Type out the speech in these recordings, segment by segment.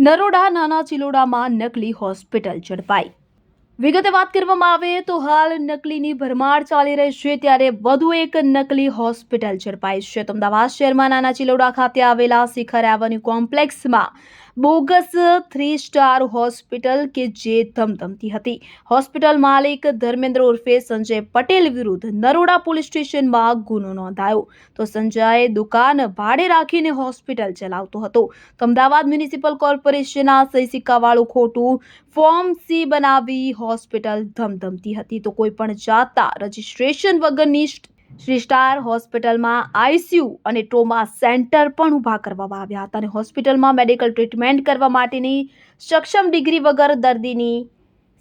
નરોડા નાના ચિલોડામાં નકલી હોસ્પિટલ ઝડપાઈ. વિગતે વાત કરવામાં આવે તો હાલ નકલીની ભરમાર ચાલી રહી છે ત્યારે વધુ એક નકલી હોસ્પિટલ ઝડપાઈ છે. તો અમદાવાદ શહેરમાં નાના ચિલોડા ખાતે આવેલા શિખર એવન્યુ કોમ્પ્લેક્સમાં બોગસ થ્રી સ્ટાર હોસ્પિટલ કે જે ધમધમતી હતી. હોસ્પિટલ માલિક ધર્મેન્દ્ર ઉર્ફે સંજય પટેલ વિરુદ્ધ નરોડા પોલીસ સ્ટેશનમાં ગુનો નોંધાયો. તો સંજયે દુકાન ભાડે રાખીને હોસ્પિટલ ચલાવતો હતો. તો અમદાવાદ મ્યુનિસિપલ કોર્પોરેશનના સહી સિક્કાવાળું ખોટું ફોર્મ સી બનાવી હોસ્પિટલ ધમધમતી હતી. તો કોઈ પણ જાતા રજિસ્ટ્રેશન વગરની શ્રી સ્ટાર હોસ્પિટલમાં આઈસીયુ અને ટ્રોમા સેન્ટર પણ ઊભા કરવામાં આવ્યા હતા અને હોસ્પિટલમાં મેડિકલ ટ્રીટમેન્ટ કરવા માટેની સક્ષમ ડિગ્રી વગર દર્દીની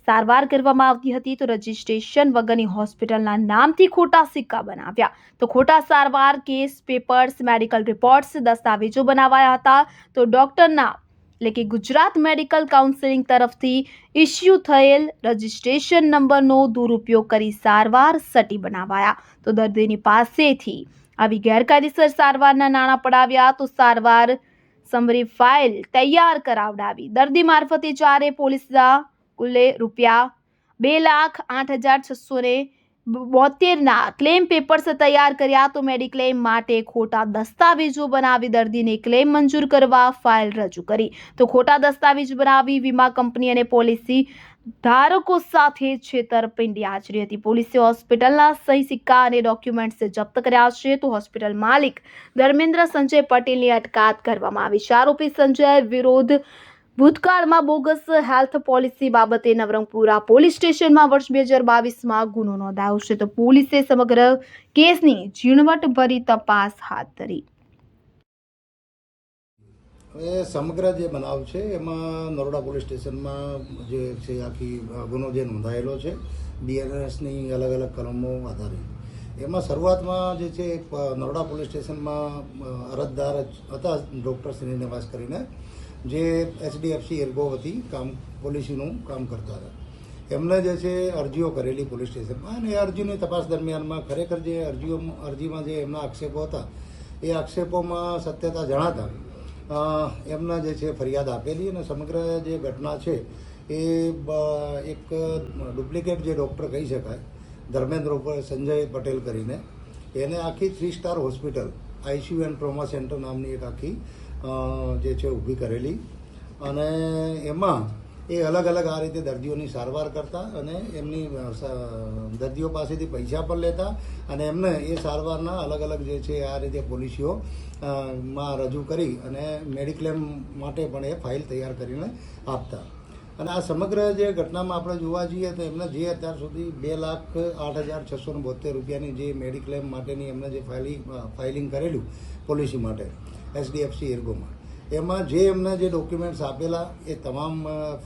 સારવાર કરવામાં આવતી હતી. તો રજિસ્ટ્રેશન વગરની હોસ્પિટલના નામથી ખોટા સિક્કા બનાવ્યા. તો ખોટા સારવાર કેસ, પેપર્સ, મેડિકલ રિપોર્ટ્સ, દસ્તાવેજો બનાવાયા હતા. તો ડોક્ટરના એટલે કે ગુજરાત મેડિકલ કાઉન્સિલિંગ તરફથી ઇસ્યુ થયેલ રજિસ્ટ્રેશન નંબરનો દુરુપયોગ કરી સારવાર સટી બનાવાયા. તો દર્દીની પાસેથી આવી ગેરકાયદેસર સારવારના નાણાં પડાવ્યા તો સારવાર સમરી ફાઇલ તૈયાર કરાવડાવી. દર્દી મારફતે ચારે પોલીસના કુલે રૂપિયા બે લાખ આઠ હજાર છસો ને બોતેરના ક્લેમ પેપર્સ તૈયાર કર્યા તો મેડિક્લેમ માટે ખોટા દસ્તાવેજો બનાવી દર્દીને ક્લેમ મંજૂર કરવા ફાઇલ રજૂ કરી. તો ખોટા દસ્તાવેજ બનાવી વીમા કંપની અને પોલિસી ધારકો સાથે છેતરપિંડી આચરી હતી. પોલીસે હોસ્પિટલના સહી સિક્કા અને ડોક્યુમેન્ટ્સ જપ્ત કર્યા છે તો હોસ્પિટલ માલિક ધર્મેન્દ્ર સંજય પટેલની અટકાયત કરવામાં આવી. છે આરોપી સંજય વિરોધ ભૂતકાળમાં બોગસ હેલ્થ પોલિસી બાબતે નવરંગપુરા પોલીસ સ્ટેશનમાં વર્ષ બે હજાર બાવીસમાં ગુનો નોંધાયો છે. તો પોલીસે સમગ્ર કેસની ઝીણવટભરી તપાસ હાથ ધરી. એ સમગ્ર જે બનાવ છે, એમાં નરોડા પોલીસ સ્ટેશનમાં જે છે, આખી ગુનો જે નોંધાયેલો છે બીએનએસની અલગ અલગ કલમો આધારે. એમાં શરૂઆતમાં જે છે નરોડા પોલીસ સ્ટેશનમાં અરજદાર હતા ડૉક્ટર શ્રીનિવાસ કરીને, જે એચડીએફસી એર્ગો હતી, કામ, પોલિસીનું કામ કરતા હતા. એમને જે છે, અરજીઓ કરેલી પોલીસ સ્ટેશનમાં અને એ અરજીની તપાસ દરમિયાનમાં ખરેખર જે અરજીઓ, અરજીમાં જે એમના આક્ષેપો હતા, એ આક્ષેપોમાં સત્યતા જણાતા એમના જે છે, ફરિયાદ આપેલી અને સમગ્ર જે ઘટના છે, એ એક ડુપ્લિકેટ જે ડૉક્ટર કહી શકાય ધર્મેન્દ્ર ઉપર સંજય પટેલ કરીને. એને આખી three star hospital ICU and trauma centre નામની એક આખી જે છે ઊભી કરેલી. અને એમાં એ અલગ અલગ આ રીતે દર્દીઓની સારવાર કરતા અને એમની દર્દીઓ પાસેથી પૈસા પણ લેતા અને એમને એ સારવારના અલગ અલગ જે છે આ રીતે પોલિસીઓ માં રજૂ કરી અને મેડિક્લેમ માટે પણ એ ફાઇલ તૈયાર કરીને આપતા. અને આ સમગ્ર જે ઘટનામાં આપણે જોવા જઈએ તો એમને જે અત્યાર સુધી બે લાખ આઠ હજાર છસો ને બોતેર રૂપિયાની જે મેડિક્લેમ માટેની એમને જે ફાઇલિંગ ફાઇલિંગ કરેલું પોલિસી માટે, એચડીએફસી એર્ગોમાં એમાં જે એમને જે ડોક્યુમેન્ટ્સ આપેલા, એ તમામ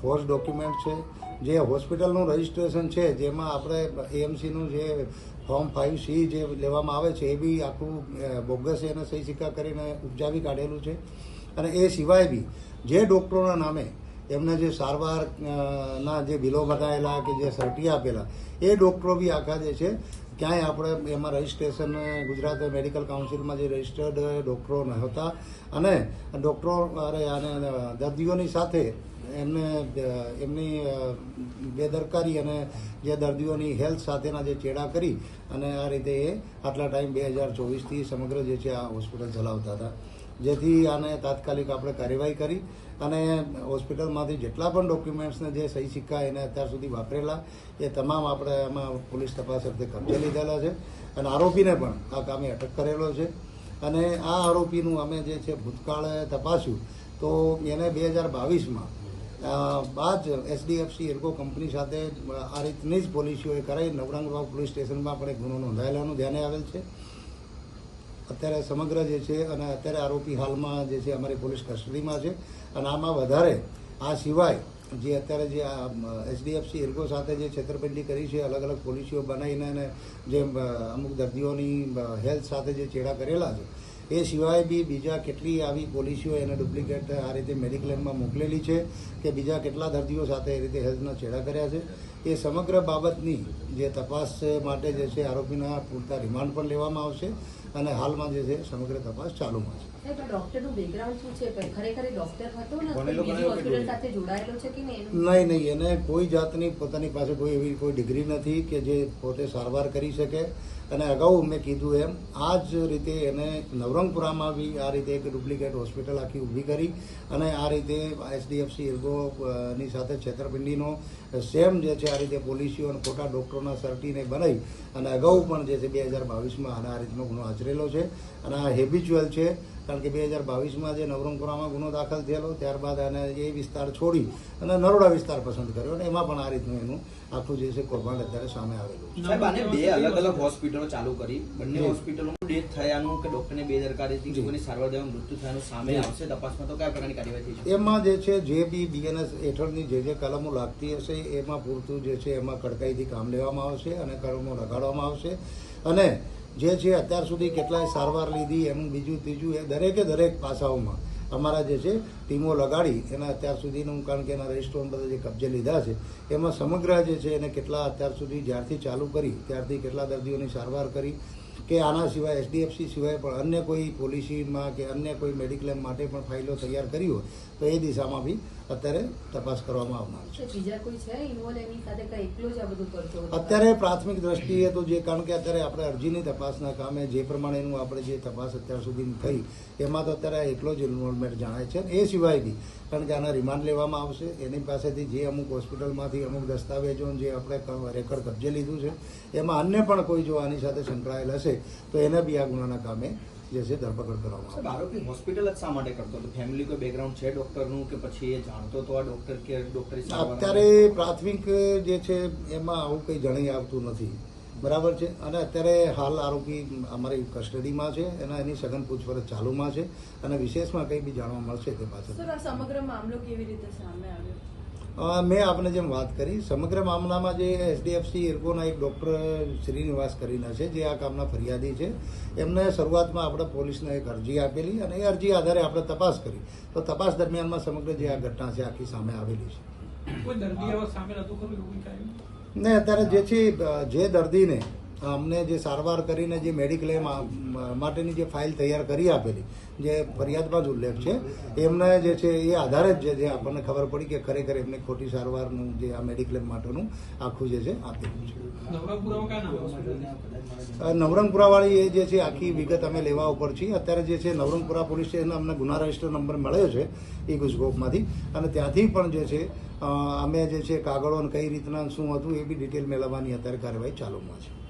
ફોર્સ ડોક્યુમેન્ટ છે, જે હોસ્પિટલનું રજિસ્ટ્રેશન છે, જેમાં આપણે એએમસીનું જે ફોર્મ ફાઇવ સી જે લેવામાં આવે છે, એ બી આખું બોગસ એને સહી સિક્કા કરીને ઉપજાવી કાઢેલું છે. અને એ સિવાય બી જે ડૉક્ટરોના નામે એમને જે સારવાર ના જે બિલો બતાવેલા કે જે સર્ટી આપેલા, એ ડૉક્ટરો બી આખા જે છે, ક્યાંય આપણે એમાં રજિસ્ટ્રેશન, ગુજરાત મેડિકલ કાઉન્સિલમાં જે રજિસ્ટર્ડ ડૉક્ટરો નહોતા. અને ડૉક્ટરો, અરે, અને દર્દીઓની સાથે એમને એમની બેદરકારી અને જે દર્દીઓની હેલ્થ સાથેના જે ચેડા કરી અને આ રીતે એ આટલા ટાઈમ બે હજાર ચોવીસથી સમગ્ર જે છે આ હોસ્પિટલ ચલાવતા હતા. જેથી આને તાત્કાલિક આપણે કાર્યવાહી કરી અને હોસ્પિટલમાંથી જેટલા પણ ડોક્યુમેન્ટ્સને જે સહી સિક્કા એને અત્યાર સુધી વાપરેલા, એ તમામ આપણે એમાં પોલીસ તપાસ અર્થે કબજે લીધેલા છે અને આરોપીને પણ આ કામે અટક કરેલો છે. અને આ આરોપીનું અમે જે છે ભૂતકાળે તપાસ્યું તો એને બે હજાર બાવીસમાં બાદ એચડીએફસી એર્ગો કંપની સાથે આ રીતની જ પોલિસીઓએ કરાવી નવરંગરાવ પોલીસ સ્ટેશનમાં પણ એક ગુનો નોંધાયેલાનું ધ્યાને આવેલ છે. અત્યારે સમગ્ર જે છે અને અત્યારે આરોપી હાલમાં જે છે અમારી પોલીસ કસ્ટડીમાં છે અને આમાં વધારે આ સિવાય જે અત્યારે જે આ એચડીએફસી એર્ગો સાથે જે છેતરપિંડી કરી છે અલગ અલગ પોલિસીઓ બનાવીને અને જે અમુક દર્દીઓની હેલ્થ સાથે જે ચેડા કરેલા છે, એ સિવાય બી બીજા કેટલી આવી પોલિસીઓ એને ડુપ્લિકેટ આ રીતે મેડિક્લેમમાં મોકલેલી છે કે બીજા કેટલા દર્દીઓ સાથે એ રીતે હેલ્થના ચેડા કર્યા છે. એ સમગ્ર બાબતની જે તપાસ માટે જે છે આરોપીના પૂરતા રિમાન્ડ પણ લેવામાં આવશે અને હાલમાં જે છે સમગ્ર તપાસ ચાલુમાં છે. નહીં? નહીં એને કોઈ જાતની પોતાની પાસે કોઈ એવી કોઈ ડિગ્રી નથી કે જે પોતે સારવાર કરી શકે અને અગાઉ મેં કીધું એમ, આ જ રીતે એને નવરંગપુરામાં બી આ રીતે એક ડુપ્લિકેટ હોસ્પિટલ આખી ઊભી કરી અને આ રીતે એસડીએફસી એર્ગોની સાથે છેતરપિંડીનો સેમ જે છે આ રીતે પોલિસીઓ અને ખોટા ડૉક્ટરોના સર્ટીને બનાવી અને અગાઉ પણ જે છે બે હજાર બાવીસમાં આના આ રીતનો ગુનો આચરેલો છે અને આ હેબિચ્યુઅલ છે કારણ કે બે હજાર બાવીસમાં જે નવરંગપુરામાં ગુનો દાખલ થયેલો ત્યારબાદ આને એ વિસ્તાર છોડી અને નરોડા વિસ્તાર પસંદ કર્યો અને એમાં પણ આ રીતનું એનું આખું જે છે કૌભાંડ અત્યારે સામે આવેલું છે. સાહેબ આને બે અલગ અલગ હોસ્પિટલો ચાલુ કરી. બંને હોસ્પિટલોમાં હોસ્પિટલોનું ડેથ થયાનું કે ડોક્ટરને બેદરકારીથી જી. કોઈની સારવાર દેવા મૃત્યુ થયાનું સામે આવશે તપાસમાં તો કયા પ્રકારની કાર્યવાહી થઈ એમાં જે છે જે બી બીએનએસ હેઠળની જે જે કલમો લાગતી હશે એમાં પૂરતું જે છે એમાં કડકાઈથી કામ લેવામાં આવશે અને કલમો લગાડવામાં આવશે. અને જે છે અત્યાર સુધી કેટલાય સારવાર લીધી, એનું બીજું ત્રીજું એ દરેકે દરેક પાસાઓમાં અમારા જે છે ટીમો લગાડી, એના અત્યાર સુધીનું, કારણ કે એના રજિસ્ટરો બધા જે કબજે લીધા છે, એમાં સમગ્ર જે છે એને કેટલા અત્યાર સુધી જ્યારથી ચાલુ કરી, ત્યારથી કેટલા દર્દીઓની સારવાર કરી કે આના સિવાય એચડીએફસી સિવાય પણ અન્ય કોઈ પોલિસીમાં કે અન્ય કોઈ મેડિક્લેમ માટે પણ ફાઇલો તૈયાર કરી હોય તો એ દિશામાં બી અત્યારે તપાસ કરવામાં આવનાર છે? અત્યારે પ્રાથમિક દ્રષ્ટિએ તો જે કારણ કે અત્યારે આપણે અરજીની તપાસના કામે જે પ્રમાણેનું આપણે જે તપાસ અત્યાર સુધી થઈ એમાં તો અત્યારે એકલો જ ઇન્વોલ્વમેન્ટ જણાય છે. એ સિવાય બી કારણ કે આના રિમાન્ડ લેવામાં આવશે. એની પાસેથી જે અમુક હોસ્પિટલમાંથી અમુક દસ્તાવેજો જે આપણે રેકર્ડ કબજે લીધું છે એમાં અન્ય પણ કોઈ જો આની સાથે સંકળાયેલ હશે તો એને બી આ ગુનાના કામે જે છે ધરપકડ કરવામાં આરોપી હોસ્પિટલ જ શા માટે કરતો હતો? ફેમિલી કોઈ બેકગ્રાઉન્ડ છે ડોક્ટરનું કે પછી એ જાણતો હતો આ ડોક્ટર કે ડોક્ટર અત્યારે પ્રાથમિક જે છે એમાં આવું કંઈ જણાઈ આવતું નથી. બરાબર છે? અને અત્યારે હાલ આરોપી અમારી કસ્ટડીમાં છે એના એની સઘન પૂછપરછ ચાલુમાં છે અને વિશેષમાં કંઈ બી જાણવા મળશે તે પાછળ. સમગ્ર મામલો કેવી રીતે સામે આવ્યો? મેં આપને જેમ વાત કરી સમગ્ર મામલામાં જે એસડીએફસી એરકોના એક ડૉક્ટર શ્રીનિવાસ કરીને છે જે આ કામના ફરિયાદી છે એમને શરૂઆતમાં આપણે પોલીસને એક અરજી આપેલી અને એ અરજી આધારે આપણે તપાસ કરી તો તપાસ દરમિયાનમાં સમગ્ર જે આ ઘટના છે આખી સામે આવેલી છે? ને અત્યારે જે છે જે દર્દીને અમને જે સારવાર કરીને જે મેડિક્લેમ માટેની જે ફાઇલ તૈયાર કરી આપેલી જે ફરિયાદમાં જ ઉલ્લેખ છે એમને જે છે એ આધારે જ જે આપણને ખબર પડી કે ખરેખર એમને ખોટી સારવારનું જે આ મેડિક્લેમ માટેનું આખું જે છે આપેલું છે. નવરંગપુરાવાળી એ જે છે આખી વિગત અમે લેવા ઉપર છીએ. અત્યારે જે છે નવરંગપુરા પોલીસ સ્ટેશન અમને ગુના રજિસ્ટર નંબર મળ્યો છે એ ગુજકોપમાંથી અને ત્યાંથી પણ જે છે અમે જે છે કાગળો કઈ રીતના શું હતું એ બી ડિટેલ મેળવવાની અત્યારે કાર્યવાહી ચાલુમાં છે.